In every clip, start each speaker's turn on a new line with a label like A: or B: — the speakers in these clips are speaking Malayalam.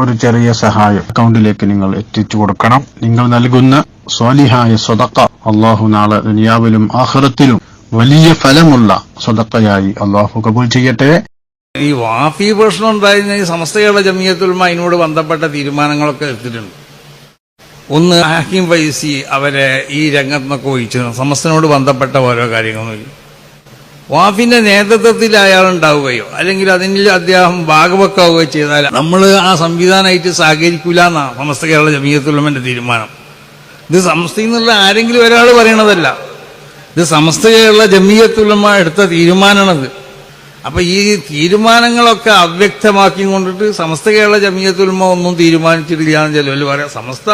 A: ഒരു ചെറിയ സഹായം. അക്കൗണ്ടിലേക്ക് നിങ്ങൾ എത്തിച്ചു കൊടുക്കണം. നിങ്ങൾ നൽകുന്ന സ്വാലിഹായ സ്വതക്ക അള്ളാഹു നാളെ ദുനിയാവിലും ആഹ്റത്തിലും വലിയ ഫലമുള്ള സ്വതക്കയായി അള്ളാഹു കബൂൽ ചെയ്യട്ടെ.
B: ഈ വാഫി പ്രശ്നം ഉണ്ടായിരുന്ന ഈ സമസ്തകളുടെ ജമിയത്തുൽമ അതിനോട് ബന്ധപ്പെട്ട തീരുമാനങ്ങളൊക്കെ എടുത്തിട്ടുണ്ട്. ഒന്ന് ഹാക്കിം ഫൈസി അവരെ ഈ രംഗത്ത് നിന്നൊക്കെ ഒഴിച്ചു സമസ്തനോട് ബന്ധപ്പെട്ട ഓരോ കാര്യങ്ങളും വാഫിന്റെ നേതൃത്വത്തിൽ അയാൾ ഉണ്ടാവുകയോ അല്ലെങ്കിൽ അതിൽ അദ്ദേഹം ഭാഗവക്കാവുകയോ ചെയ്താൽ നമ്മൾ ആ സംവിധാനമായിട്ട് സഹകരിക്കൂല എന്നാണ് സമസ്ത കേരള ജമീയത്തുള്ളമന്റെ തീരുമാനം. ഇത് സമസ്തയിൽ നിന്നുള്ള ആരെങ്കിലും ഒരാൾ പറയണതല്ല. ഇത് സമസ്ത കേരള ജമീയത്തുള്ളമ്മ എടുത്ത തീരുമാനമാണത്. അപ്പൊ ഈ തീരുമാനങ്ങളൊക്കെ അവ്യക്തമാക്കി കൊണ്ടിട്ട് സമസ്ത കേരള ജമീയത്തുള്ളമ്മ ഒന്നും തീരുമാനിച്ചിട്ടില്ല എന്ന് ചിലവർ പറയാം. സമസ്ത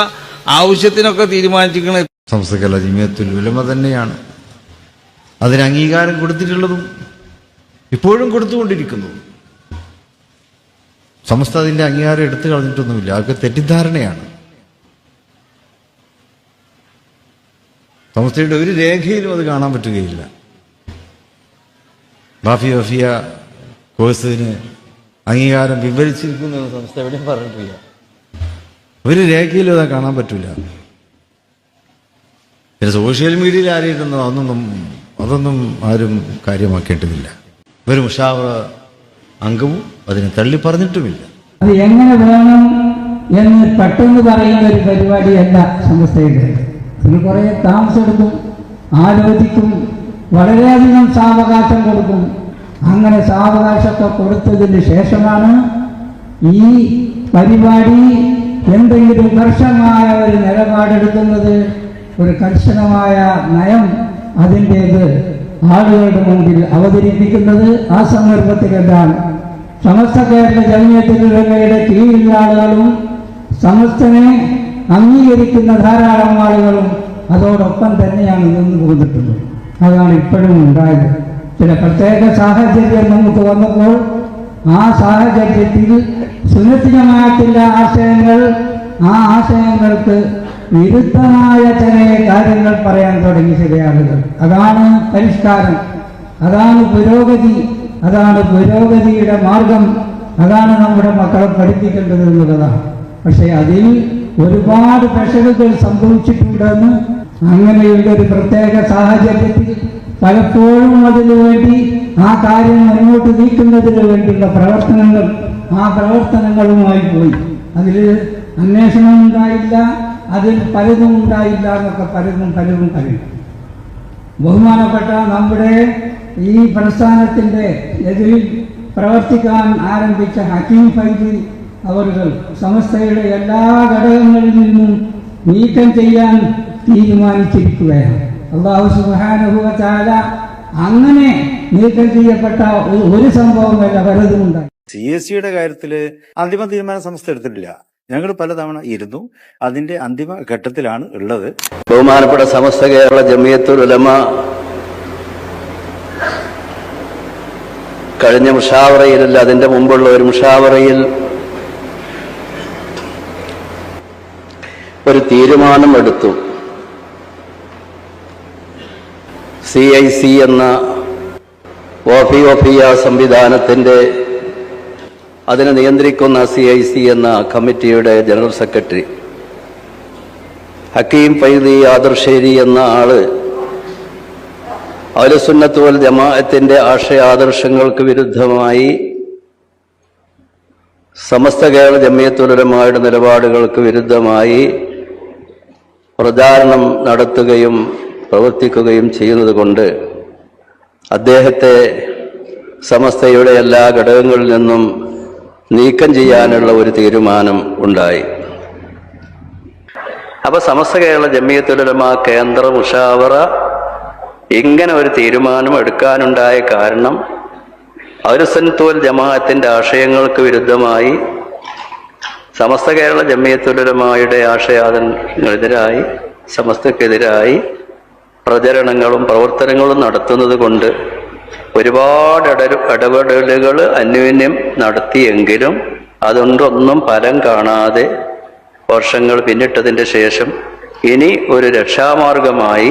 B: ആവശ്യത്തിനൊക്കെ തീരുമാനിച്ചിരിക്കണേ
C: സംസ്ഥകല ജിമിയത്തുൽ ഉലമ തന്നെയാണ്. അതിന് അംഗീകാരം കൊടുത്തിട്ടുള്ളതും ഇപ്പോഴും കൊടുത്തുകൊണ്ടിരിക്കുന്നു. സമസ്ത അതിന്റെ അംഗീകാരം എടുത്തു കളഞ്ഞിട്ടൊന്നുമില്ല. അതൊക്കെ തെറ്റിദ്ധാരണയാണ്. സമസ്തയുടെ ഒരു രേഖയിലും അത് കാണാൻ പറ്റുകയില്ല. ബാഫി വഫിയ കോഴ്സിന് അംഗീകാരം വിവരിച്ചിരിക്കുന്നു സംസ്ഥ എവിടെയും പറഞ്ഞിട്ടില്ല. ഒരു രേഖയിലും അത് കാണാൻ പറ്റില്ല പിന്നെ സോഷ്യൽ മീഡിയയിൽ ആരെയിരുന്നു അതൊന്നും അതൊന്നും ആരും കാര്യമാക്കേണ്ടതില്ല. ഒരു മുഷാവറ അംഗവും അതിനെ തള്ളി പറഞ്ഞിട്ടുമില്ല.
D: അത് എങ്ങനെ വേണം എന്ന് പെട്ടെന്ന് പറയുന്ന ഒരു പരിപാടി പരിപാടിയല്ല സംസ്ഥയുടെ ഇതിന് കുറേ താമസമെടുക്കും ആലോചിക്കും വളരെയധികം സാവകാശം കൊടുക്കും. അങ്ങനെ സാവകാശമൊക്കെ കൊടുത്തതിന് ശേഷമാണ് ഈ പരിപാടി എന്തെങ്കിലും കർശനമായ ഒരു നിലപാടെടുക്കുന്നത് ഒരു കർശനമായ നയം അതിന്റേത് ആളുകളുടെ മുമ്പിൽ അവതരിപ്പിക്കുന്നത് ആ സന്ദർഭത്തിലെല്ലാം സമസ്ത കേരള ജമിയത്തിലുള്ളവയുടെ കീഴിലുള്ള ആളുകളും സമസ്തനെ അംഗീകരിക്കുന്ന ധാരാളം ആളുകളും അതോടൊപ്പം തന്നെയാണ് നിന്ന് പോന്നിട്ടുള്ളത് അതാണ് ഇപ്പോഴും ഉണ്ടായത്. ചില പ്രത്യേക സാഹചര്യം നമുക്ക് വന്നപ്പോൾ ആ സാഹചര്യത്തിൽ സുനിശ്ചിതമായിട്ടുള്ള ആശയങ്ങൾ ആ ആശയങ്ങൾക്ക് വിരുദ്ധമായ ചില കാര്യങ്ങൾ പറയാൻ തുടങ്ങി ചില ആളുകൾ അതാണ് പരിഷ്കാരം. അതാണ് പുരോഗതി. അതാണ് പുരോഗതിയുടെ മാർഗം. അതാണ് നമ്മുടെ മക്കളെ പഠിപ്പിക്കേണ്ടത് എന്നുള്ളതാണ്. പക്ഷെ അതിൽ ഒരുപാട് പെഷലുകൾ സംഭവിച്ചിട്ടുണ്ടെന്ന് അങ്ങനെയുള്ള ഒരു പ്രത്യേക സാഹചര്യത്തിൽ പലപ്പോഴും അതിനു വേണ്ടി ആ കാര്യം മുന്നോട്ട് നീക്കുന്നതിന് വേണ്ടിയുള്ള പ്രവർത്തനങ്ങൾ ആ പ്രവർത്തനങ്ങളുമായി പോയി. അതിൽ അന്വേഷണം ഉണ്ടായില്ല. അതിൽ പലതും ഉണ്ടായില്ല എന്നൊക്കെ പലതും പലരും പറയും. ബഹുമാനപ്പെട്ട നമ്മുടെ ഈ പ്രസ്ഥാനത്തിന്റെ എതിരിൽ പ്രവർത്തിക്കാൻ ആരംഭിച്ച ഹക്കീം ഫൈദി അവരുകൾ സമസ്തയുടെ എല്ലാ ഘടകങ്ങളിൽ നിന്നും നീക്കം ചെയ്യാൻ തീരുമാനിച്ചിരിക്കുകയാണ്. അള്ളാഹു സുബാനുഭവ ചാല അങ്ങനെ നീക്കം ചെയ്യപ്പെട്ട ഒരു- സംഭവം സംഭവമല്ല പലതും ഉണ്ടായി.
E: സി എസ് സിയുടെ കാര്യത്തിൽ അന്തിമ തീരുമാനം സംസ്ഥ എടുത്തിട്ടില്ല. ഞങ്ങൾ പലതവണ ഇരുന്നു. അതിന്റെ അന്തിമ ഘട്ടത്തിലാണ് ഉള്ളത്.
F: ബഹുമാനപ്പെട്ട സമസ്ത കേരള ജമിയത്തുൽ ഉലമ കഴിഞ്ഞ മുഷാവറയിലല്ല അതിന്റെ മുമ്പുള്ള ഒരു മുഷാവറയിൽ ഒരു തീരുമാനം എടുത്തു സി ഐ സി എന്ന ഓഫി ഓഫിയ സംവിധാനത്തിന്റെ അതിനെ നിയന്ത്രിക്കുന്ന സി ഐ സി എന്ന കമ്മിറ്റിയുടെ ജനറൽ സെക്രട്ടറി. ഹക്കീം ഫൈദി ആദർശേരി എന്ന ആൾ അലസുന്നത്തുവൽ ജമാഅത്തിന്റെ ആശയ ആദർശങ്ങൾക്ക് വിരുദ്ധമായി സമസ്ത കേരള ജമയത്തുലരമായുടെ നിലപാടുകൾക്ക് വിരുദ്ധമായി പ്രചാരണം നടത്തുകയും പ്രവർത്തിക്കുകയും ചെയ്യുന്നത് കൊണ്ട് അദ്ദേഹത്തെ സമസ്തയുടെ എല്ലാ ഘടകങ്ങളിൽ നിന്നും നീക്കം ചെയ്യാനുള്ള ഒരു തീരുമാനം ഉണ്ടായി. അപ്പൊ സമസ്ത കേരള ജമിയത്തുലമ കേന്ദ്ര മുഷാവറ ഇങ്ങനെ ഒരു തീരുമാനം എടുക്കാനുണ്ടായ കാരണം അവരുസൻതുവൽ ജമാഅത്തിന്റെ ആശയങ്ങൾക്ക് വിരുദ്ധമായി സമസ്ത കേരള ജമ്മിയത്തുലമായുടെ ആശയാദങ്ങൾക്കെതിരായി സമസ്തക്കെതിരായി പ്രചരണങ്ങളും പ്രവർത്തനങ്ങളും നടത്തുന്നത് കൊണ്ട് ഒരുപാട് ഇട ഇടപെടലുകൾ അന്യോന്യം നടത്തിയെങ്കിലും അതുകൊണ്ടൊന്നും ഫലം കാണാതെ വർഷങ്ങൾ പിന്നിട്ടതിന്റെ ശേഷം ഇനി ഒരു രക്ഷാമാർഗമായി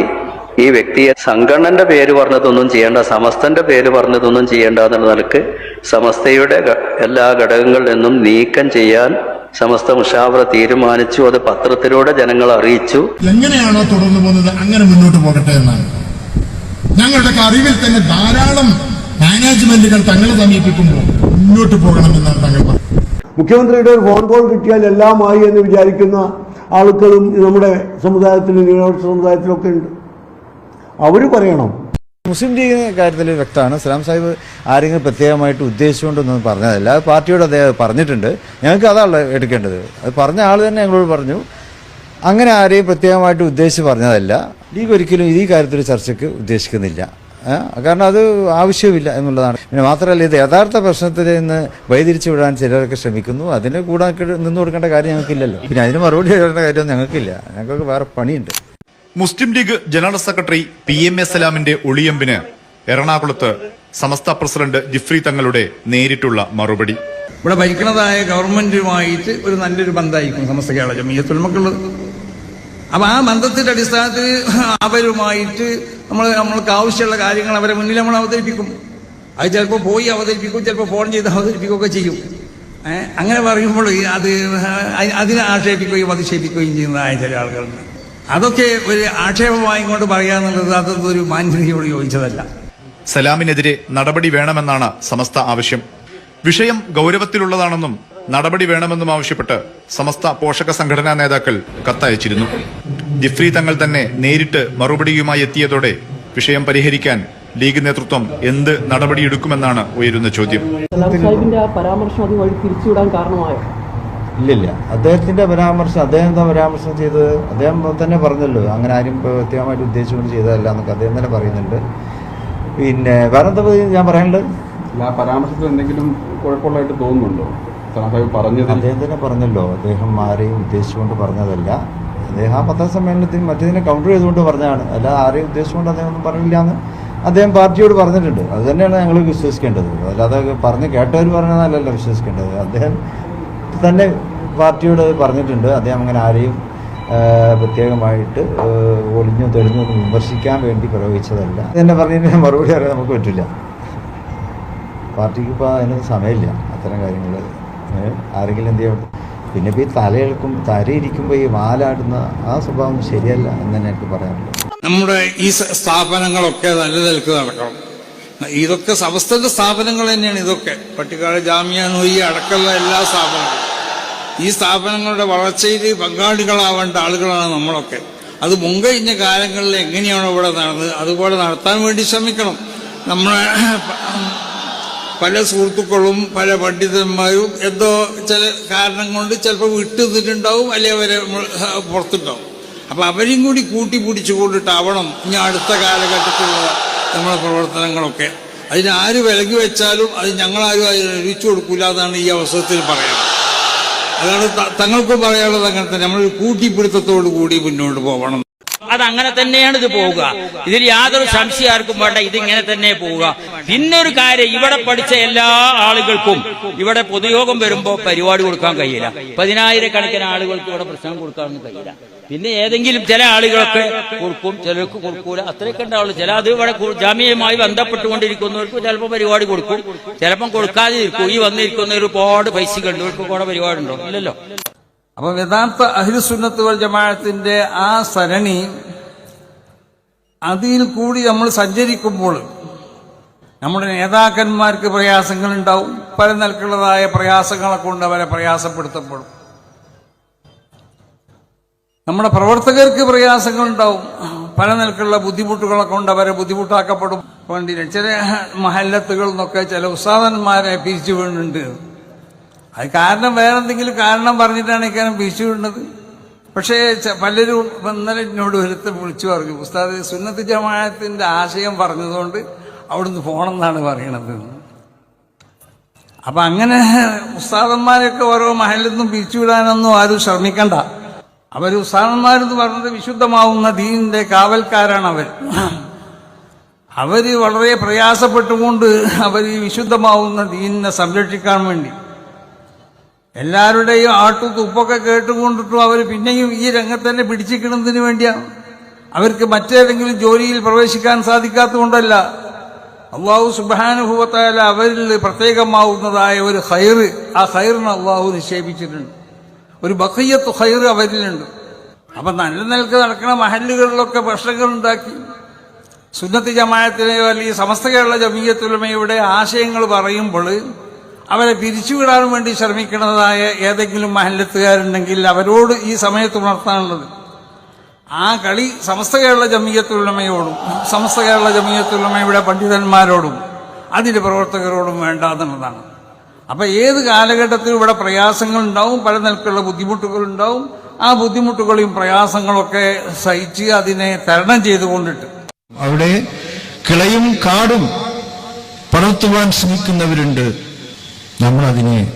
F: ഈ വ്യക്തിയെ സംഘടനന്റെ പേര് പറഞ്ഞതൊന്നും ചെയ്യേണ്ട സമസ്തന്റെ പേര് പറഞ്ഞതൊന്നും ചെയ്യേണ്ട എന്നുള്ള നിലയ്ക്ക് സമസ്തയുടെ എല്ലാ ഘടകങ്ങളിൽ നിന്നും നീക്കം ചെയ്യാൻ സമസ്ത മുഷാവറ തീരുമാനിച്ചു. അത് പത്രത്തിലൂടെ ജനങ്ങൾ അറിയിച്ചു
G: എങ്ങനെയാണോ തുടർന്നു പോകുന്നത് അങ്ങനെ മുന്നോട്ട് പോകട്ടെ എന്നാണ്. ഞങ്ങളുടെ അറിവിൽ തന്നെ ധാരാളം മാനേജ്മെന്റുകൾ തങ്ങളെ സമീപിക്കുമ്പോൾ മുന്നോട്ട് പോകണമെന്നാണ് തങ്ങൾ പറഞ്ഞത്.
H: മുഖ്യമന്ത്രിയുടെ ഒരു ഫോൺ കോൾ കിട്ടിയാൽ എല്ലാമായി എന്ന് വിചാരിക്കുന്ന ആളുകളും നമ്മുടെ സമുദായത്തിലും ന്യൂനപക്ഷ സമുദായത്തിലൊക്കെ ഉണ്ട്. അവർ പറയണം.
C: മുസ്ലിം ലീഗിന്റെ കാര്യത്തിൽ വ്യക്തമാണ്. സലാം സാഹിബ് ആരെങ്കിലും പ്രത്യേകമായിട്ട് ഉദ്ദേശിച്ചുകൊണ്ടൊന്നും പറഞ്ഞതല്ല. അത് പാർട്ടിയോട് അദ്ദേഹം പറഞ്ഞിട്ടുണ്ട്. ഞങ്ങൾക്ക് അതാണ് എടുക്കേണ്ടത്. അത് പറഞ്ഞ ആൾ തന്നെ ഞങ്ങളോട് പറഞ്ഞു. അങ്ങനെ ആരെയും പ്രത്യേകമായിട്ട് ഉദ്ദേശിച്ച് പറഞ്ഞതല്ല. ലീഗ് ഒരിക്കലും ഈ കാര്യത്തിൽ ചർച്ചയ്ക്ക് ഉദ്ദേശിക്കുന്നില്ല. കാരണം അത് ആവശ്യമില്ല എന്നുള്ളതാണ്. പിന്നെ മാത്രമല്ല ഇത് യഥാർത്ഥ പ്രശ്നത്തിൽ നിന്ന് വൈതിരിച്ചു വിടാൻ ചിലരൊക്കെ ശ്രമിക്കുന്നു. അതിന് കൂടാൻ നിന്ന് കൊടുക്കേണ്ട കാര്യം ഞങ്ങൾക്കില്ലല്ലോ. പിന്നെ അതിന് മറുപടി എഴുതേണ്ട കാര്യം ഞങ്ങൾക്കില്ല. ഞങ്ങൾക്ക് വേറെ പണിയുണ്ട്.
I: Muslim League general secretary P M S സലാമിന്റെ ഒളിയമ്പിന് എറണാകുളത്ത് സമസ്ത പ്രസിഡന്റ് ജിഫ്രി തങ്ങളുടെ നേരിട്ടുള്ള മറുപടി.
B: ഇവിടെ ഭരിക്കുന്നതായ ഗവൺമെന്റുമായിട്ട് ഒരു നല്ലൊരു ബന്ധമായിരിക്കും സമസ്ത കേരള ജമീയത്തുൽമക്കുള്ളത് അപ്പൊ ആ ബന്ധത്തിന്റെ അടിസ്ഥാനത്തിൽ അവരുമായിട്ട് നമ്മൾ നമ്മൾക്ക് ആവശ്യമുള്ള കാര്യങ്ങൾ അവരെ മുന്നിൽ നമ്മൾ അവതരിപ്പിക്കും. അത് ചിലപ്പോൾ പോയി അവതരിപ്പിക്കും ചിലപ്പോൾ ഫോൺ ചെയ്ത് അവതരിപ്പിക്കുകയൊക്കെ ചെയ്യും. അങ്ങനെ പറയുമ്പോൾ അത് അതിനെ ആക്ഷേപിക്കുകയും അധിക്ഷേപിക്കുകയും ചെയ്യുന്നതായ ചില ആളുകളുണ്ട്. അതൊക്കെ ഒരു ആക്ഷേപമായി കൊണ്ട് പറയാന്നുള്ളത് അതൊരു മാന്യതയോട് ചോദിച്ചതല്ല
I: സലാമിനെതിരെ നടപടി വേണമെന്നാണ് സമസ്ത ആവശ്യം. വിഷയം ഗൗരവത്തിലുള്ളതാണെന്നും നടപടി വേണമെന്നും ആവശ്യപ്പെട്ട് സമസ്ത പോഷക സംഘടനാ നേതാക്കൾ കത്തയച്ചിരുന്നു. ജിഫ്രി തങ്ങൾ തന്നെ നേരിട്ട് മറുപടിയുമായി എത്തിയതോടെ വിഷയം പരിഹരിക്കാൻ ലീഗ് നേതൃത്വം എന്ത് നടപടിയെടുക്കുമെന്നാണ് ഉയരുന്ന ചോദ്യം.
C: ഇല്ലില്ല. അദ്ദേഹത്തിന്റെ പരാമർശം അദ്ദേഹം എന്താ പരാമർശം ചെയ്തത്? അദ്ദേഹം തന്നെ പറഞ്ഞല്ലോ. അങ്ങനെ ആരും പ്രത്യേകമായിട്ട് ഉദ്ദേശിച്ചുകൊണ്ട് ചെയ്തതല്ല എന്നൊക്കെ അദ്ദേഹം തന്നെ പറയുന്നുണ്ട്. പിന്നെ വേറെ എന്താ ഞാൻ പറയാനുള്ളത്?
J: ആ പരാമർശത്തിൽ എന്തെങ്കിലും കുഴപ്പമുള്ളതായിട്ട് തോന്നുന്നുണ്ടോ?
C: അദ്ദേഹം തന്നെ പറഞ്ഞല്ലോ. അദ്ദേഹം ആരെയും ഉദ്ദേശിച്ചുകൊണ്ട് പറഞ്ഞതല്ല. അദ്ദേഹം ആ പത്രസമ്മേളനത്തിൽ മറ്റേതിനെ കൗണ്ടർ ചെയ്തുകൊണ്ട് പറഞ്ഞതാണ്. അല്ല ആരെയും ഉദ്ദേശിച്ചുകൊണ്ട് അദ്ദേഹം ഒന്നും പറഞ്ഞില്ല എന്ന് അദ്ദേഹം പാർട്ടിയോട് പറഞ്ഞിട്ടുണ്ട്. അത് തന്നെയാണ് ഞങ്ങൾ വിശ്വസിക്കേണ്ടത്. അല്ലാതെ പറഞ്ഞ് കേട്ടവർ പറഞ്ഞതല്ലല്ലോ വിശ്വസിക്കേണ്ടത്. അദ്ദേഹം തന്നെ പാർട്ടിയോട് പറഞ്ഞിട്ടുണ്ട്. അദ്ദേഹം അങ്ങനെ ആരെയും പ്രത്യേകമായിട്ട് ഒളിഞ്ഞു തെളിഞ്ഞോ വിമർശിക്കാൻ വേണ്ടി പ്രയോഗിച്ചതല്ല. എന്നെ പറഞ്ഞതിന് മറുപടി അറിയാൻ നമുക്ക് പറ്റില്ല. പാർട്ടിക്ക് ഇപ്പോൾ അതിനൊന്നും സമയമില്ല. അത്തരം കാര്യങ്ങൾ ആരെങ്കിലും എന്ത് ചെയ്യട്ടെ പിന്നെ ഇപ്പോൾ ഈ തലയെടുക്കും തലയിരിക്കുമ്പോൾ ഈ വാലാടുന്ന ആ സ്വഭാവം ശരിയല്ല എന്ന് തന്നെ എനിക്ക് പറയാനുള്ളത്.
B: നമ്മുടെ ഈ സ്ഥാപനങ്ങളൊക്കെ നല്ല നിലയ്ക്ക് നടക്കണം. ഇതൊക്കെ സമസ്തന്റെ സ്ഥാപനങ്ങൾ തന്നെയാണ് ഇതൊക്കെ. പട്ടിക്കാട് ജാമ്യ നൊയ്യ അടക്കമുള്ള എല്ലാ സ്ഥാപനങ്ങളും. ഈ സ്ഥാപനങ്ങളുടെ വളർച്ചയിൽ പങ്കാളികളാവേണ്ട ആളുകളാണ് നമ്മളൊക്കെ. അത് മുൻകഴിഞ്ഞ കാലങ്ങളിൽ എങ്ങനെയാണോ ഇവിടെ നടന്നത് അതുപോലെ നടത്താൻ വേണ്ടി ശ്രമിക്കണം. നമ്മളെ പല സുഹൃത്തുക്കളും പല പണ്ഡിതന്മാരും എന്തോ ചില കാരണം കൊണ്ട് ചിലപ്പോൾ വിട്ടുനിന്നിട്ടുണ്ടാവും അല്ലെങ്കിൽ അവരെ പുറത്തുണ്ടാവും. അപ്പൊ അവരെയും കൂടി കൂട്ടി പിടിച്ചു കൊണ്ടിട്ടാവണം ഇനി അടുത്ത കാലഘട്ടത്തിലുള്ള നമ്മുടെ പ്രവർത്തനങ്ങളൊക്കെ. അതിനാര് വിലങ്ങി വെച്ചാലും അത് ഞങ്ങളാരും അതിന് ഒഴിച്ചു കൊടുക്കില്ല എന്നാണ് ഈ അവസരത്തിൽ പറയാം അതാണ് തങ്ങൾക്കും പറയാനുള്ളത് അങ്ങനെ തന്നെ. നമ്മളൊരു കൂട്ടിപ്പിടുത്തത്തോടു കൂടി മുന്നോട്ട് പോകണം
K: അത് അങ്ങനെ തന്നെയാണ് ഇത് പോവുക. ഇതിൽ യാതൊരു സംശയം ആർക്കും വേണ്ട ഇതിങ്ങനെ തന്നെ പോവുക. പിന്നെ ഒരു കാര്യം ഇവിടെ പഠിച്ച എല്ലാ ആളുകൾക്കും ഇവിടെ പൊതുയോഗം വരുമ്പോ പരിപാടി കൊടുക്കാൻ കഴിയില്ല. പതിനായിരക്കണക്കിന് ആളുകൾക്ക് ഇവിടെ പ്രശ്നം കൊടുക്കാനൊന്നും കഴിയില്ല. പിന്നെ ഏതെങ്കിലും ചില ആളുകളൊക്കെ കൊടുക്കും ചിലർക്ക് കൊടുക്കൂല. അത്രയൊക്കെ ഉണ്ടാവുള്ളൂ. ചില അത് ഇവിടെ ജാമ്യമായി ബന്ധപ്പെട്ടുകൊണ്ടിരിക്കുന്നവർക്ക് ചിലപ്പോൾ പരിപാടി കൊടുക്കും. ചിലപ്പം കൊടുക്കാതെ ഈ വന്നിരിക്കുന്ന ഒരുപാട് പൈസ കണ്ടവർക്ക് കൂടെ പരിപാടി ഉണ്ടോ ഇല്ലല്ലോ.
B: അപ്പൊ യഥാർത്ഥ അഹിൽസുന്നത്ത് വൽ ആ സരണി അതിൽ കൂടി നമ്മൾ സഞ്ചരിക്കുമ്പോൾ നമ്മുടെ നേതാക്കന്മാർക്ക് പ്രയാസങ്ങൾ ഉണ്ടാവും പല നിലക്കുള്ളതായ പ്രയാസങ്ങളെ കൊണ്ട് അവരെ പ്രയാസപ്പെടുത്തപ്പെടും നമ്മുടെ പ്രവർത്തകർക്ക് പ്രയാസങ്ങൾ ഉണ്ടാവും പല നിലക്കുള്ള ബുദ്ധിമുട്ടുകളെ കൊണ്ട് അവരെ ബുദ്ധിമുട്ടാക്കപ്പെടും. വേണ്ടി ചില മഹല്ലത്തുകളിൽ നിന്നൊക്കെ ചില ഉസ്താദന്മാരെ പിരിച്ചു വീണുണ്ട് അത് കാരണം വേറെ എന്തെങ്കിലും കാരണം പറഞ്ഞിട്ടാണ് ഇക്കാരം പിരിച്ചു വിടുന്നത് പക്ഷേ പലരും ഇന്നലെ എന്നോട് ഒരുത്ത് വിളിച്ചു പറഞ്ഞു ഉസ്താദ് സുന്നത്ത് ജമാഅത്തിന്റെ ആശയം പറഞ്ഞതുകൊണ്ട് അവിടുന്ന് പോണമെന്നാണ് പറയണത്. അപ്പൊ അങ്ങനെ ഉസ്താദന്മാരൊക്കെ ഓരോ മഹലിൽ നിന്നും പിരിച്ചുവിടാനൊന്നും ആരും ശ്രമിക്കണ്ട. അവർ ഉസ്താദന്മാരെന്ന് പറഞ്ഞത് വിശുദ്ധമാവുന്ന ദീനിന്റെ കാവൽക്കാരാണ് അവർ അവർ വളരെ പ്രയാസപ്പെട്ടുകൊണ്ട് അവർ ഈ വിശുദ്ധമാവുന്ന ദീനിനെ സംരക്ഷിക്കാൻ വേണ്ടി എല്ലാവരുടെയും ആട്ടു തുപ്പൊക്കെ കേട്ടുകൊണ്ടിട്ടും അവർ പിന്നെയും ഈ രംഗത്ത് തന്നെ പിടിച്ചിരിക്കുന്നതിന് വേണ്ടിയാണ് അവർക്ക് മറ്റേതെങ്കിലും ജോലിയിൽ പ്രവേശിക്കാൻ സാധിക്കാത്തതുകൊണ്ടല്ല. അള്ളാഹു സുബാനുഭവത്തായാലും അവരിൽ പ്രത്യേകമാവുന്നതായ ഒരു ഹൈറ് ആ ഹൈറിന് അള്ളാഹു നിക്ഷേപിച്ചിട്ടുണ്ട്. ഒരു ബക്കയ്യത്ത് ഹൈറ് അവരിലുണ്ട്. അപ്പം നല്ല നിലയ്ക്ക് നടക്കുന്ന മഹല്ലുകളിലൊക്കെ പ്രശ്നങ്ങൾ ഉണ്ടാക്കി. സുന്നത്ത് ജമായത്തിലെയോ അല്ലെങ്കിൽ സമസ്ത കേരള ജമീയത്തുലമയുടെ ആശയങ്ങൾ പറയുമ്പോൾ അവരെ പിരിച്ചുവിടാൻ വേണ്ടി ശ്രമിക്കുന്നതായ ഏതെങ്കിലും മഹല്ലത്തുകാരുണ്ടെങ്കിൽ അവരോട് ഈ സമയത്ത് ഉണർത്താനുള്ളത്. ആ കളി സമസ്ത കേരള ജമീയത്തുലമയോടും സമസ്ത കേരള ജമീയത്തുലമയുടെ പണ്ഡിതന്മാരോടും അതിന്റെ പ്രവർത്തകരോടും വേണ്ട അപ്പൊ ഏത് കാലഘട്ടത്തിലും ഇവിടെ പ്രയാസങ്ങൾ ഉണ്ടാവും പല നിലക്കുള്ള ബുദ്ധിമുട്ടുകളുണ്ടാവും. ആ ബുദ്ധിമുട്ടുകളെയും പ്രയാസങ്ങളൊക്കെ സഹിച്ച് അതിനെ തരണം ചെയ്തുകൊണ്ടിട്ട്.
A: അവിടെ കിളയും കാടും പടർത്തുവാൻ ശ്രമിക്കുന്നവരുണ്ട്. നമ്മൾ അതിനെ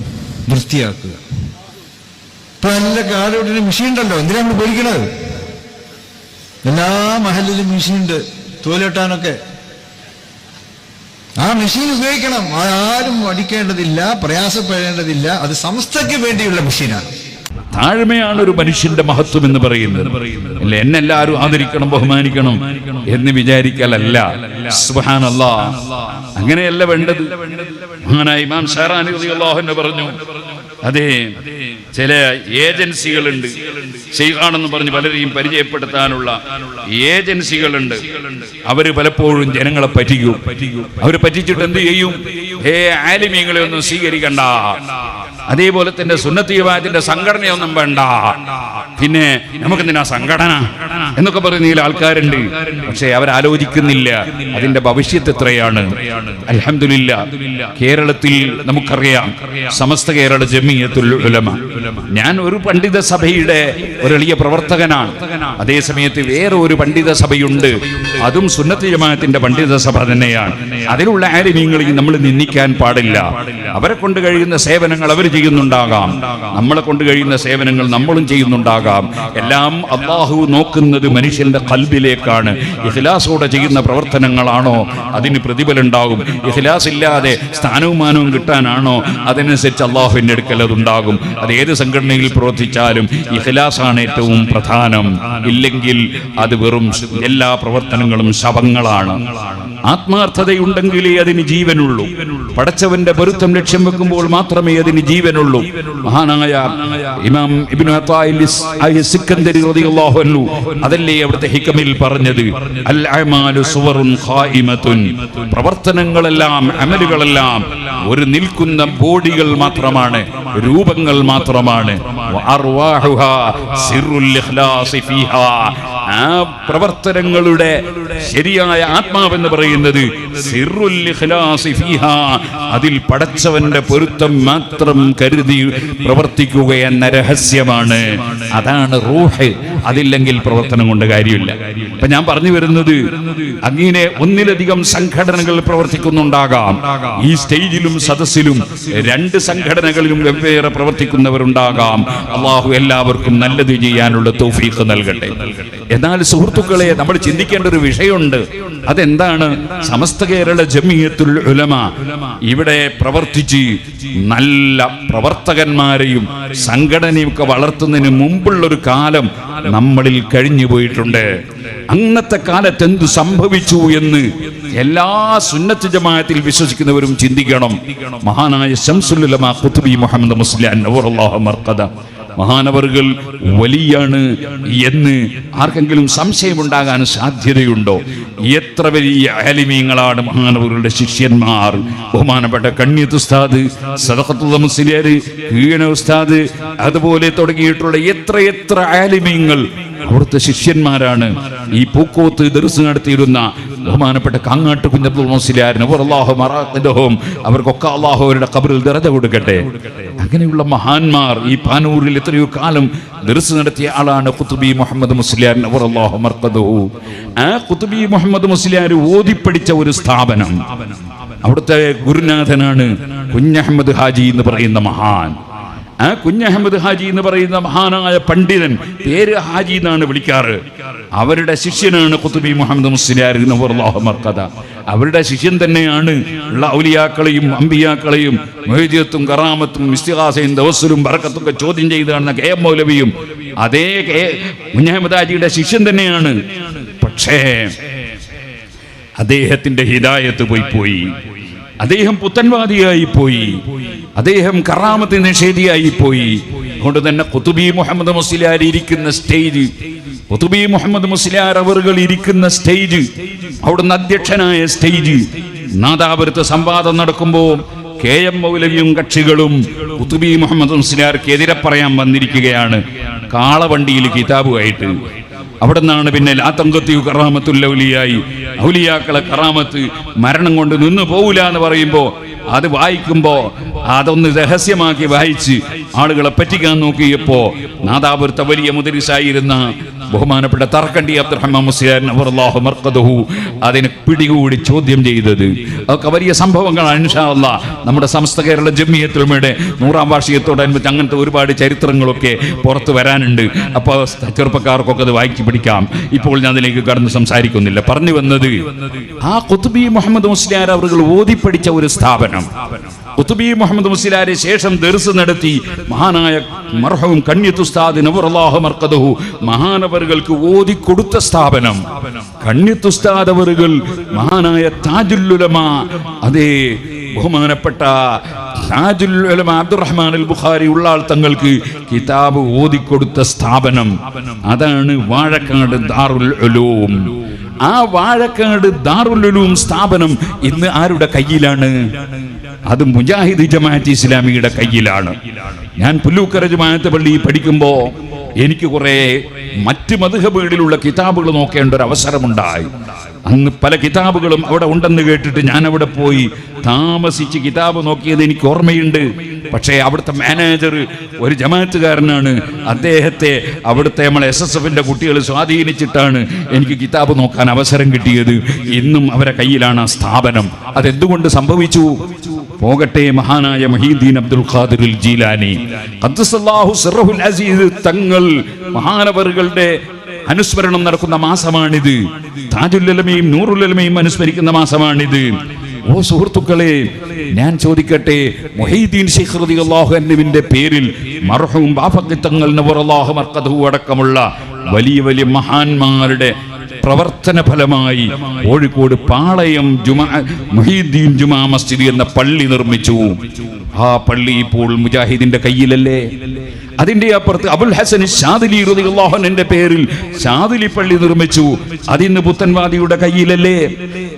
A: വൃത്തിയാക്കുക. ഇപ്പൊ നല്ല കാടോട്ടിന് മെഷീൻ ഉണ്ടല്ലോ എന്തിനാ നമ്മൾ പേടിക്കണത് എല്ലാ മഹലിലും മെഷീൻ ഉണ്ട് തോലെട്ടാനൊക്കെ. ആ മെഷീൻ ഉപയോഗിക്കണം. ആരും അടിക്കേണ്ടതില്ല പ്രയാസപ്പെടേണ്ടതില്ല. അത് സംസ്ഥയ്ക്ക് വേണ്ടിയുള്ള മെഷീനാണ്.
L: താഴ്മയാണ് ഒരു മനുഷ്യന്റെ മഹത്വം എന്ന് പറയുന്നത്. അല്ലെ? എന്നെല്ലാവരും ആദരിക്കണം ബഹുമാനിക്കണം എന്ന് വിചാരിക്കലല്ല. സുഹാനല്ല അങ്ങനെയല്ല വേണ്ടത്. ഇമാം പറഞ്ഞു. അതെ ചില ഏജൻസികളുണ്ട്. ചെയ്യാണെന്ന് പറഞ്ഞ് പലരെയും പരിചയപ്പെടുത്താനുള്ള ഏജൻസികളുണ്ട്. അവർ പലപ്പോഴും ജനങ്ങളെ പറ്റിക്കും. അവർ പറ്റിച്ചിട്ട് എന്ത് ചെയ്യും? ഏ ആലിമീങ്ങളെ ഒന്നും സ്വീകരിക്കണ്ട. അതേപോലെ തന്നെ സുന്നത്തി വിഭാഗത്തിന്റെ സംഘടനയൊന്നും വേണ്ട. പിന്നെ നമുക്ക് നമുക്കെന്തിനാ സംഘടന? എന്നൊക്കെ പറയുന്ന ആൾക്കാരുണ്ട്. പക്ഷെ അവരാലോചിക്കുന്നില്ല. അതിന്റെ ഭവിഷ്യത്ത് എത്രയാണ്? അലഹമില്ല കേരളത്തിൽ നമുക്കറിയാം സമസ്ത കേരള ജമിയത്തുൽ ഉലമ. ഞാൻ ഒരു പണ്ഡിത സഭയുടെ ഒരു എളിയ പ്രവർത്തകനാണ്. അതേ സമയത്ത് വേറെ ഒരു പണ്ഡിത സഭയുണ്ട്. അതും സുന്നത്തി ജമാഅത്തിന്റെ പണ്ഡിത സഭ തന്നെയാണ്. അതിലുള്ള ആലിമീങ്ങളെയും നമ്മൾ നിന്ദിക്കാൻ പാടില്ല. അവരെ കൊണ്ട് കഴിയുന്ന സേവനങ്ങൾ അവർ ചെയ്യുന്നുണ്ടാകാം. നമ്മളെ കൊണ്ട് കഴിയുന്ന സേവനങ്ങൾ നമ്മളും ചെയ്യുന്നുണ്ടാകാം. എല്ലാം അള്ളാഹു നോക്കുന്നത് മനുഷ്യന്റെ കൽബിലേക്കാണ്. ഇഖ്ലാസോടെ ചെയ്യുന്ന പ്രവർത്തനങ്ങളാണോ? അതിന് പ്രതിഫലം ഉണ്ടാകും ഇഖ്ലാസ് ഇല്ലാതെ സ്ഥാനവും മാനവും കിട്ടാനാണോ? അതനുസരിച്ച് അള്ളാഹുവിന്റെ അടുക്കൽ അതുണ്ടാകും. അത് ഏത് സംഘടനയിൽ പ്രവർത്തിച്ചാലും ഇഖ്ലാസാണ് ഏറ്റവും പ്രധാനം. ഇല്ലെങ്കിൽ അത് വെറും എല്ലാ പ്രവർത്തനങ്ങളും ശവങ്ങളാണ്. ആത്മാർത്ഥതയുണ്ടെങ്കിലേ അതിന് ജീവനുള്ളൂ. പടച്ചവന്റെ പൊരുത്തം ലക്ഷ്യം വെക്കുമ്പോൾ മാത്രമേ അതിന് ജീവനുള്ളൂ. മഹാനായ ഇമാം ഇബ്നു അതല്ലേ അവിടുത്തെ ഹിക്കമിൽ പറഞ്ഞത്? പ്രവർത്തനങ്ങളെല്ലാം അമലുകളെല്ലാം ഒരു നിൽക്കുന്ന ബോഡികൾ മാത്രമാണ് രൂപങ്ങൾ മാത്രമാണ്. ആ പ്രവർത്തനങ്ങളുടെ ശരിയായ ആത്മാവെന്ന് പറയുന്നത് അതിൽ പടച്ചവന്റെ പൊരുത്തം മാത്രം കരുതി പ്രവർത്തിക്കുക എന്ന രഹസ്യമാണ്. അതാണ് റൂഹ്. അതില്ലെങ്കിൽ പ്രവർത്തനം കൊണ്ട് കാര്യമില്ല. അപ്പൊ ഞാൻ പറഞ്ഞു വരുന്നത് അങ്ങനെ ഒന്നിലധികം സംഘടനകൾ പ്രവർത്തിക്കുന്നുണ്ടാകാം. ഈ സ്റ്റേജിലും സദസ്സിലും രണ്ട് സംഘടനകളിലും വെവ്വേറെ പ്രവർത്തിക്കുന്നവരുണ്ടാകാം. അള്ളാഹു എല്ലാവർക്കും നല്ലത് ചെയ്യാനുള്ള തൗഫീഖ് നൽകട്ടെ. എന്നാൽ സുഹൃത്തുക്കളെ നമ്മൾ ചിന്തിക്കേണ്ട ഒരു വിഷയമുണ്ട്. അതെന്താണ്? സമസ്ത കേരള ജമിയത്തുൽ ഉലമ ഇവിടെ പ്രവർത്തിച്ച് നല്ല പ്രവർത്തകന്മാരെയും സംഘടനയൊക്കെ വളർത്തുന്നതിന് മുമ്പുള്ള ഒരു കാലം നമ്മളിൽ കഴിഞ്ഞു പോയിട്ടുണ്ട്. അന്നത്തെ കാലത്ത് എന്ത് സംഭവിച്ചു എന്ന് എല്ലാ സുന്നത്ത് ജമാഅത്തിൽ വിശ്വസിക്കുന്നവരും ചിന്തിക്കണം. മഹാനായ ശംസുലുലമ കുത്തുബി മുഹമ്മദ് മുസ്ലിം മഹാനവറുകൾ വലിയാണ് എന്ന് ആർക്കെങ്കിലും സംശയമുണ്ടാകാൻ സാധ്യതയുണ്ടോ? എത്ര വലിയ അലിമീങ്ങളാണ് മഹാനവറുകളുടെ ശിഷ്യന്മാർ? ബഹുമാനപ്പെട്ട കണ്യത്ത് ഉസ്താദ് കീഴന ഉസ്താദ് അതുപോലെ തുടങ്ങിയിട്ടുള്ള എത്ര എത്ര ആലിമീങ്ങൾ അവിടുത്തെ ശിഷ്യന്മാരാണ് ഈ പൂക്കോത്ത് ദർസ് നടത്തിയിരുന്ന ബഹുമാനപ്പെട്ട കാങ്ങാട്ട് കുഞ്ഞബ്ദുൽ മുസ്ലിയാരിന് അവർക്കൊക്കെ അള്ളാഹു അവരുടെ കബറിൽ നിറഞ്ഞ കൊടുക്കട്ടെ. അങ്ങനെയുള്ള മഹാന്മാർ ഈ പാനൂരിൽ എത്രയോ കാലം ദർസ് നടത്തിയ ആളാണ് കുത്തുബി മുഹമ്മദ് മർക്കദഹു. ആ മുഹമ്മദ് മുസ്ലിയാർ ഓതിപ്പടിച്ച ഒരു സ്ഥാപനം. അവിടുത്തെ ഗുരുനാഥനാണ് കുഞ്ഞഹമ്മദ് ഹാജി എന്ന് പറയുന്ന മഹാൻ. ആ കുഞ്ഞഹമ്മദ് ഹാജി എന്ന് പറയുന്ന മഹാനായ പണ്ഡിതൻ പേര് ഹാജി എന്നാണ് വിളിക്കാറ്. അവരുടെ ശിഷ്യനാണ് കുത്തുബി മുഹമ്മദ് മുസ്ലിയാർ അവരുടെ ശിഷ്യൻ തന്നെയാണ് ഉള്ള ഔലിയാക്കളെയും അമ്പിയാക്കളെയും മൊയ്ജിയത്തും കറാമത്തും മിസ്തിഹാസയും ദവസലും ബറക്കത്തും ഒക്കെ ചോദ്യം ചെയ്താണ് കെ എം മൗലവിയും. അതേ കെ കുഞ്ഞഹമ്മദ് ഹാജിയുടെ ശിഷ്യൻ തന്നെയാണ്. പക്ഷേ അദ്ദേഹത്തിന്റെ ഹിദായത്ത് പോയി പോയി. അദ്ദേഹം പുത്തൻവാദിയായി പോയി. അദ്ദേഹം കറാമത്ത് നിഷേധിയായി പോയി. അതുകൊണ്ട് തന്നെ കുത്തുബി മുഹമ്മദ് മുസ്ലിയാർ ഇരിക്കുന്ന സ്റ്റേജ് കുത്തുബി മുഹമ്മദ് മുസ്ലിയാർ അവറുകൾ ഇരിക്കുന്ന സ്റ്റേജ് അവിടുന്ന് അധ്യക്ഷനായ സ്റ്റേജ്. നാദാപുരത്ത് സംവാദം നടക്കുമ്പോൾ കെ എം മൗലവിയും കക്ഷികളും കുത്തുബി മുഹമ്മദ് മുസ്ലിയാർക്ക് എതിരെ പറയാൻ വന്നിരിക്കുകയാണ്. കാളവണ്ടിയിൽ കിതാബുമായിട്ട്. അവിടെ നിന്നാണ് പിന്നെ ലാത്തങ്കത്തി കറാമത്തുല്ലൗലിയായി ഔലിയാക്കളെ കറാമത്ത് മരണം കൊണ്ട് നിന്ന് പോവില്ല എന്ന് പറയുമ്പോൾ അത് വായിക്കുമ്പോ അതൊന്ന് രഹസ്യമാക്കി വായിച്ച് ആളുകളെ പറ്റിക്കാൻ നോക്കിയപ്പോ നാദാപുരത്തെ വലിയ മുതിരിസായിരുന്ന ബഹുമാനപ്പെട്ട തർക്കണ്ടി മർക്കദഹു അതിനെ പിടികൂടി ചോദ്യം ചെയ്തത്. അതൊക്കെ വലിയ സംഭവങ്ങളാണ് ഇൻഷാ അല്ലാ നമ്മുടെ സമസ്ത കേരള ജമ്മിയത്തുമയുടെ നൂറാം വാർഷികത്തോടനുബന്ധിച്ച് അങ്ങനത്തെ ഒരുപാട് ചരിത്രങ്ങളൊക്കെ പുറത്തു വരാനുണ്ട്. അപ്പോൾ ചെറുപ്പക്കാർക്കൊക്കെ അത് വായിച്ചു പിടിക്കാം ഇപ്പോൾ ഞാൻ അതിലേക്ക് കടന്ന് സംസാരിക്കുന്നില്ല. പറഞ്ഞു വന്നത് ആ കുത്തുബി മുഹമ്മദ് മുസ്ലിയാർ അവർ ഓതിപ്പടിച്ച ഒരു സ്ഥാപനം. കുത്തുബി മുഹമ്മദ് മുസ്ലിയാരെ ശേഷം ദർസ് നടത്തി മഹാനായ മർഹവും കണ്യത്തുസ്താദ് മർക്കദഹു മഹാനവറുകൾക്ക് ഓതി കൊടുത്ത സ്ഥാപനം. കണ്യത്തുസ്താദ് അവറുകൾ മഹാനായ താജുല്ലുലമ അതേ ബഹുമാനപ്പെട്ട താജുൽ ഉലമ അബ്ദുറഹ്മാൻ അൽ ബുഖാരി ഉള്ളാൾ തങ്ങൾക്ക് കിതാബ് ഓതിക്കൊടുത്ത സ്ഥാപനം. അതാണ് വാഴക്കാട് ദാറുൽ ഉലൂം. ആ വാഴക്കാട് ദാറുൽ ഉലൂം സ്ഥാപനം ഇന്ന് ആരുടെ കയ്യിലാണ്? അത് മുജാഹിദ് ജമാഅത്ത് ഇസ്ലാമിയുടെ കയ്യിലാണ്. ഞാൻ പുല്ലൂക്കര ജമാഅത്ത് പള്ളി പഠിക്കുമ്പോ എനിക്ക് കുറെ മറ്റ് മധുഹബുകളിലുള്ള കിതാബുകൾ നോക്കേണ്ട ഒരു അവസരമുണ്ടായി. അന്ന് പല കിതാബുകളും അവിടെ ഉണ്ടെന്ന് കേട്ടിട്ട് ഞാൻ അവിടെ പോയി താമസിച്ച് കിതാബ് നോക്കിയത് എനിക്ക് ഓർമ്മയുണ്ട്. പക്ഷേ അവിടുത്തെ മാനേജർ ഒരു ജമാഅത്തുകാരനാണ്. അദ്ദേഹത്തെ അവിടുത്തെ നമ്മൾ എസ് എസ് എഫിന്റെ കുട്ടികൾ സ്വാധീനിച്ചിട്ടാണ് എനിക്ക് കിതാബ് നോക്കാൻ അവസരം കിട്ടിയത്. ഇന്നും അവരെ കയ്യിലാണ് ആ സ്ഥാപനം. അതെന്തുകൊണ്ട് സംഭവിച്ചു? പോകട്ടെ മഹാനായ മഹീദ്ദീൻ അബ്ദുൽ ഖാദിറുൽ ജീലാനി. അസീസ് തങ്ങൾ മഹാനവറുകളുടെ അനുസ്മരണം നടക്കുന്ന മാസമാണിത്. താജുല്ലമയും നൂറുല്ലമയും അനുസ്മരിക്കുന്ന മാസമാണിത്. ഓ സുഹൃത്തുക്കളെ ഞാൻ ചോദിക്കട്ടെ മൊഹീദ്ദീൻ റളിയല്ലാഹു അൻഹുവിന്റെ പേരിൽ മർഹൂം ബാഫഖിത്തങ്ങൾ നവറല്ലാഹു മർഖദഹു അടക്കമുള്ള വലിയ വലിയ മഹാന്മാരുടെ പ്രവർത്തന ഫലമായി കോഴിക്കോട് പാളയം ജുമാ മൊഹീദ്ദീൻ ജുമാ മസ്ജിദ് എന്ന പള്ളി നിർമ്മിച്ചു. ആ പള്ളി ഇപ്പോൾ മുജാഹിദിന്റെ കയ്യിലല്ലേ? അതിന്റെ അപ്പുറത്ത് അബുൽ ഹസൻ ഷാദിലി പേരിൽ ഷാദിലി പള്ളി നിർമ്മിച്ചു. അതിന്ന് പുത്തൻവാദിയുടെ കയ്യിലല്ലേ?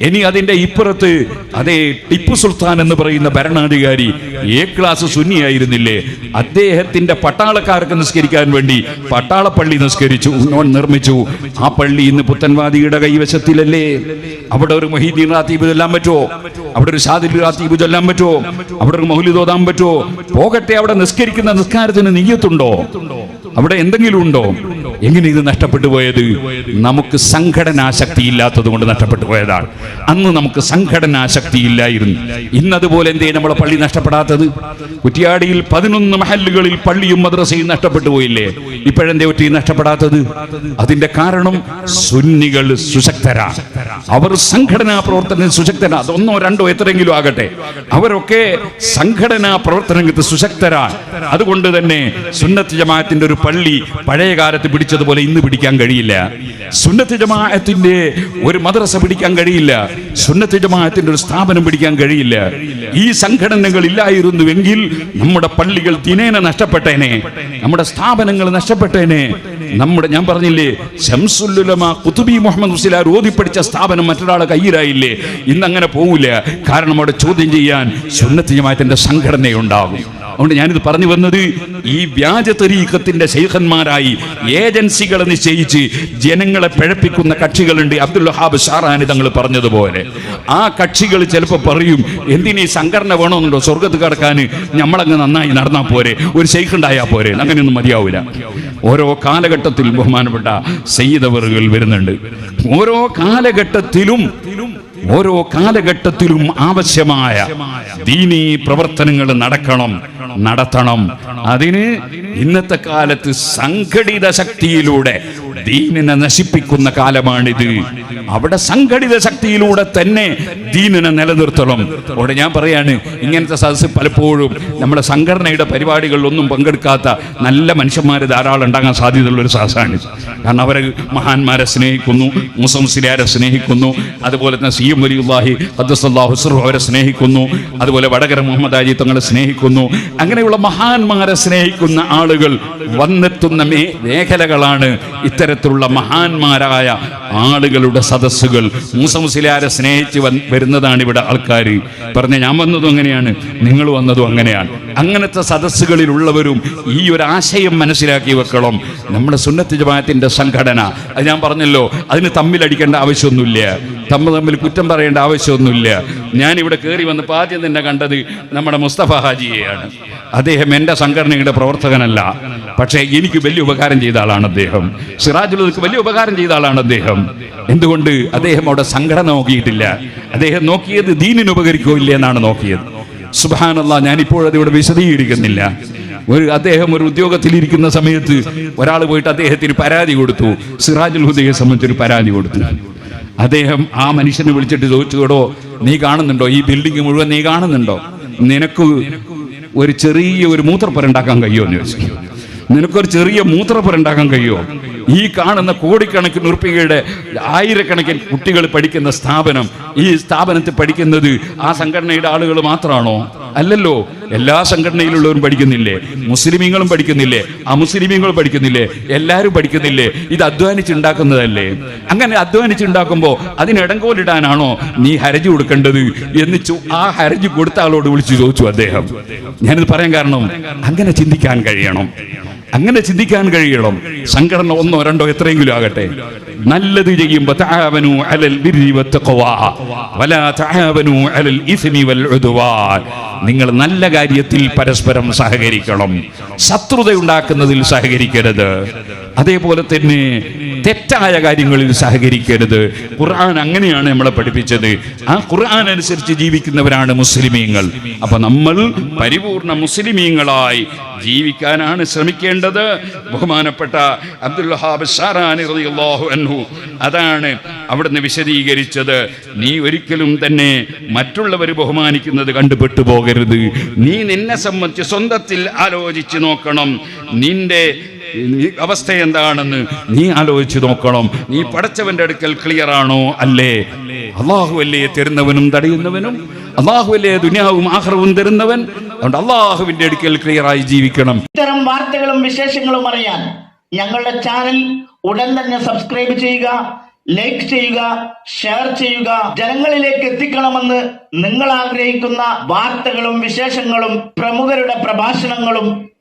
L: ഇനി അതിന്റെ ഇപ്പുറത്ത് അതേ ടിപ്പു സുൽത്താൻ എന്ന് പറയുന്ന ഭരണാധികാരി എ ക്ലാസ് സുന്നിയായിരുന്നില്ലേ അദ്ദേഹത്തിന്റെ പട്ടാളക്കാർക്ക് നിസ്കരിക്കാൻ വേണ്ടി പട്ടാളപ്പള്ളി നിസ്കരിച്ചു നിർമ്മിച്ചു. ആ പള്ളി ഇന്ന് പുത്തൻവാദിയുടെ കൈവശത്തിലല്ലേ? അവിടെ ഒരു മൊഹീദ്ദീൻ റാത്തീബ് ചൊല്ലാൻ പറ്റുമോ? അവിടെ ഒരു ഷാദിൽ റാത്തീബ് ചൊല്ലാൻ പറ്റുമോ? അവിടെ ഒരു മൗലിദ് തോതാൻ പറ്റുമോ? പോകട്ടെ അവിടെ നിസ്കരിക്കുന്ന നിസ്കാരത്തിന് നീയത്തുണ്ടോ അവിടെ എന്തെങ്കിലും ഉണ്ടോ? എങ്ങനെ ഇത് നഷ്ടപ്പെട്ടു പോയത്? നമുക്ക് സംഘടനാശക്തി ഇല്ലാത്തത് കൊണ്ട് നഷ്ടപ്പെട്ടു പോയതാണ്. അന്ന് നമുക്ക് സംഘടനാശക്തി ഇല്ലായിരുന്നു ഇന്നതുപോലെ എന്തേ നമ്മളെ പള്ളി നഷ്ടപ്പെടാത്തത്? കുറ്റിയാടിയിൽ പതിനൊന്ന് മഹല്ലുകളിൽ പള്ളിയും മദ്രസയും നഷ്ടപ്പെട്ടു പോയില്ലേ? ഇപ്പോഴെന്തേ ഒറ്റ നഷ്ടപ്പെടാത്തത്? അതിന്റെ കാരണം സുന്നികൾ സുശക്തരാണ് അവർ സംഘടനാ പ്രവർത്തനത്തിൽ സുശക്തരാ. അതൊന്നോ രണ്ടോ എത്രയെങ്കിലും ആകട്ടെ. അവരൊക്കെ സംഘടനാ പ്രവർത്തനത്തിൽ സുശക്തരാണ് അതുകൊണ്ട് തന്നെ സുന്നത്ത് ജമാഅത്തിന്റെ ഒരു പള്ളി പഴയ കാലത്ത് പിടിച്ചതുപോലെ ഇന്ന് പിടിക്കാൻ കഴിയില്ല. സുന്നത്ത് ജമാഅത്തിന്റെ ഒരു മദ്രസ പിടിക്കാൻ കഴിയില്ല. സുന്നത്ത് ജമാഅത്തിന്റെ ഒരു സ്ഥാപനം പിടിക്കാൻ കഴിയില്ല. ഈ സംഘടനകൾ ഇല്ലായിരുന്നുവെങ്കിൽ നമ്മുടെ പള്ളികൾ ദിനേന നഷ്ടപ്പെട്ടേനെ. നമ്മുടെ സ്ഥാപനങ്ങൾ നഷ്ടപ്പെട്ടേനെ. നമ്മുടെ ഞാൻ പറഞ്ഞില്ലേ ശംസുല്ലുലമ കുത്തുബി മുഹമ്മദ് മുസ്ലിയാർ ഓതിപ്പടിച്ച സ്ഥാപനം മറ്റൊരാളെ കയ്യിലായില്ലേ? ഇന്ന് അങ്ങനെ പോവില്ല. കാരണം അവിടെ ചോദ്യം ചെയ്യാൻ സുന്നത്ത് ജമാഅത്തിന്റെ സംഘടനയുണ്ടാകും. അതുകൊണ്ട് ഞാനിത് പറഞ്ഞു വന്നത് ഈ വ്യാജ തരീഖത്തിന്റെ ശൈഖന്മാരായി ഏജൻസികളെ നിശ്ചയിച്ച് ജനങ്ങളെ പിഴപ്പിക്കുന്ന കക്ഷികളുണ്ട്. അബ്ദുൽ വഹാബ് ഷാറാനി തങ്ങൾ പറഞ്ഞതുപോലെ. ആ കക്ഷികൾ ചിലപ്പോൾ പറയും എന്തിനീ സംഘടന വേണമെന്നുണ്ടോ? സ്വർഗത്ത് കടക്കാൻ നമ്മളങ്ങ് നന്നായി നടന്നാൽ പോരെ. ഒരു ശൈഖ് പോരെ. അങ്ങനെയൊന്നും മതിയാവില്ല ഓരോ കാലഘട്ടത്തിൽ ബഹുമാനപ്പെട്ട സെയ്തവറുകൾ വരുന്നുണ്ട്. ഓരോ കാലഘട്ടത്തിലും ഓരോ കാലഘട്ടത്തിലും ആവശ്യമായ ദീനീ പ്രവർത്തനങ്ങൾ നടക്കണം നടത്തണം. അതിന് ഇന്നത്തെ കാലത്ത് സംഘടിത ശക്തിയിലൂടെ ദീനിനെ നശിപ്പിക്കുന്ന കാലമാണിത്. അവിടെ സംഘടിത ശക്തിയിലൂടെ തന്നെ ദീനിനെ നിലനിർത്തണം. അവിടെ ഞാൻ പറയാണ് ഇങ്ങനത്തെ സദസ്സ് പലപ്പോഴും നമ്മുടെ സംഘടനയുടെ പരിപാടികളിലൊന്നും പങ്കെടുക്കാത്ത നല്ല മനുഷ്യന്മാർ ധാരാളം ഉണ്ടാകാൻ സാധ്യതയുള്ള ഒരു സദസ്സാണ് കാരണം അവരെ മഹാന്മാരെ സ്നേഹിക്കുന്നു മുസംസിലാരെ സ്നേഹിക്കുന്നു അതുപോലെ തന്നെ സി എം വലിയുല്ലാഹി ഹുസ്റു അവരെ സ്നേഹിക്കുന്നു അതുപോലെ വടകര മുഹമ്മദ് അജി തങ്ങളെ സ്നേഹിക്കുന്നു. അങ്ങനെയുള്ള മഹാന്മാരെ സ്നേഹിക്കുന്ന ആളുകൾ വന്നെത്തുന്ന മേഖലകളാണ് മേഖലകളാണ് ഇത്തരത്തിലുള്ള മഹാന്മാരായ ആളുകളുടെ സദസ്സുകൾ മൂസമുസിലാരെ സ്നേഹിച്ച് വന്ന് വരുന്നതാണ് ഇവിടെ ആൾക്കാർ പറഞ്ഞ ഞാൻ വന്നതും അങ്ങനെയാണ് നിങ്ങൾ വന്നതും അങ്ങനെയാണ്. അങ്ങനത്തെ സദസ്സുകളിലുള്ളവരും ഈ ഒരു ആശയം മനസ്സിലാക്കി വെക്കണം. നമ്മുടെ സുന്നത്ത് ജമാഅത്തിന്റെ സംഘടന അത് ഞാൻ പറഞ്ഞല്ലോ അതിന് തമ്മിലടിക്കേണ്ട ആവശ്യമൊന്നുമില്ല. തമ്മിൽ തമ്മിൽ കുറ്റം പറയേണ്ട ആവശ്യമൊന്നുമില്ല. ഞാൻ ഇവിടെ കയറി വന്നപ്പോൾ ആദ്യം തന്നെ കണ്ടത് നമ്മുടെ മുസ്തഫ ഹാജിയെയാണ്. അദ്ദേഹം എന്റെ സംഘടനയുടെ പ്രവർത്തകനല്ല. പക്ഷേ എനിക്ക് വലിയ ഉപകാരം ചെയ്ത ആളാണ് അദ്ദേഹം. സിറാജുലക്ക് വലിയ ഉപകാരം ചെയ്ത ആളാണ് അദ്ദേഹം. എന്തുകൊണ്ട് അദ്ദേഹം അവിടെ സംഘടന നോക്കിയിട്ടില്ല? അദ്ദേഹം നോക്കിയത് ദീനിന് ഉപകരിക്കോ ഇല്ലേ എന്നാണ് നോക്കിയത്. സുബാനല്ല ഞാനിപ്പോഴത് ഇവിടെ വിശദീകരിക്കുന്നില്ല. ഒരു അദ്ദേഹം ഒരു ഉദ്യോഗത്തിൽ ഇരിക്കുന്ന സമയത്ത് ഒരാൾ പോയിട്ട് അദ്ദേഹത്തിന് പരാതി കൊടുത്തു. സിറാജുൽ ഹുദയെ സംബന്ധിച്ചൊരു പരാതി കൊടുത്തു. അദ്ദേഹം ആ മനുഷ്യനെ വിളിച്ചിട്ട് ചോദിച്ചു കേടോ നീ കാണുന്നുണ്ടോ? ഈ ബിൽഡിംഗ് മുഴുവൻ നീ കാണുന്നുണ്ടോ? നിനക്ക് ഒരു ചെറിയ ഒരു മൂത്രപ്പുര ഉണ്ടാക്കാൻ കഴിയുമോ? എന്ന് ചോദിച്ചു. നിനക്കൊരു ചെറിയ മൂത്രപ്പുര ഉണ്ടാക്കാൻ കഴിയുമോ? ഈ കാണുന്ന കോടിക്കണക്കിന് ഉറുപ്പികയുടെ ആയിരക്കണക്കിന് കുട്ടികൾ പഠിക്കുന്ന സ്ഥാപനം ഈ സ്ഥാപനത്തിൽ പഠിക്കുന്നത് ആ സംഘടനയുടെ ആളുകൾ മാത്രമാണോ? അല്ലല്ലോ. എല്ലാ സംഘടനയിലുള്ളവരും പഠിക്കുന്നില്ലേ? മുസ്ലിമീങ്ങളും പഠിക്കുന്നില്ലേ? അമുസ്ലിമീങ്ങളും പഠിക്കുന്നില്ലേ? എല്ലാവരും പഠിക്കുന്നില്ലേ? ഇത് അധ്വാനിച്ചുണ്ടാക്കുന്നതല്ലേ? അങ്ങനെ അധ്വാനിച്ചുണ്ടാക്കുമ്പോൾ അതിന് ഇടങ്കോലിടാനാണോ നീ ഹരജി കൊടുക്കേണ്ടത് എന്ന് ആ ഹരജി കൊടുത്ത ആളോട് വിളിച്ചു ചോദിച്ചു അദ്ദേഹം. ഞാനിത് പറയാൻ കാരണം അങ്ങനെ ചിന്തിക്കാൻ കഴിയണം. അങ്ങനെ ചിന്തിക്കാൻ കഴിയണം. സംഘടന ഒന്നോ രണ്ടോ എത്രയെങ്കിലും ആകട്ടെ. നല്ലത് ചെയ്യുമ്പോൾ നിങ്ങൾ നല്ല കാര്യത്തിൽ പരസ്പരം സഹകരിക്കണം. ശത്രുത ഉണ്ടാക്കുന്നതിൽ സഹകരിക്കരുത്. അതേപോലെ തന്നെ തെറ്റായ കാര്യങ്ങളിൽ സഹകരിക്കരുത്. ഖുർആൻ അങ്ങനെയാണ് നമ്മളെ പഠിപ്പിച്ചത്. ആ ഖുർആൻ അനുസരിച്ച് ജീവിക്കുന്നവരാണ് മുസ്ലിമീങ്ങൾ. അപ്പൊ നമ്മൾ പരിപൂർണ മുസ്ലിമീങ്ങളായി ജീവിക്കാനാണ് ശ്രമിക്കേണ്ടത്. ബഹുമാനപ്പെട്ട അബ്ദുൽ വഹാബ് റളിയല്ലാഹു അൻഹു അതാണ് അവിടുന്ന് വിശദീകരിച്ചത്. നീ ഒരിക്കലും തന്നെ മറ്റുള്ളവർ ബഹുമാനിക്കുന്നത് കണ്ടുപെട്ടു പോകരുത് നീ നിന്നെ സംബന്ധിച്ച് സ്വന്തത്തിൽ ആലോചിച്ച് നോക്കണം. നിന്റെ ഈ അവസ്ഥ എന്താണെന്ന് നീ ആലോചിച്ച് നോക്കണം. നീ പടച്ചവന്റെ അടുക്കൽ ക്ലിയർ ആണോ? അല്ലേ. അള്ളാഹു അല്ലേ തരുന്നവനും തടയുന്നവനും അള്ളാഹു അല്ലേ ദുനിയാവും ആഹ്റവും തരുന്നവൻ. അതുകൊണ്ട് അള്ളാഹുവിന്റെ അടുക്കൽ ക്ലിയർ ആയി ജീവിക്കണം.
M: ഇത്തരം വാർത്തകളും വിശേഷങ്ങളും അറിയാൻ ഞങ്ങളുടെ ചാനൽ ഉടൻ തന്നെ സബ്സ്ക്രൈബ് ചെയ്യുക ലൈക്ക് ചെയ്യുക ഷെയർ ചെയ്യുക. ജനങ്ങളിലേക്ക് എത്തിക്കണമെന്ന് നിങ്ങൾ ആഗ്രഹിക്കുന്ന വാർത്തകളും വിശേഷങ്ങളും പ്രമുഖരുടെ പ്രഭാഷണങ്ങളും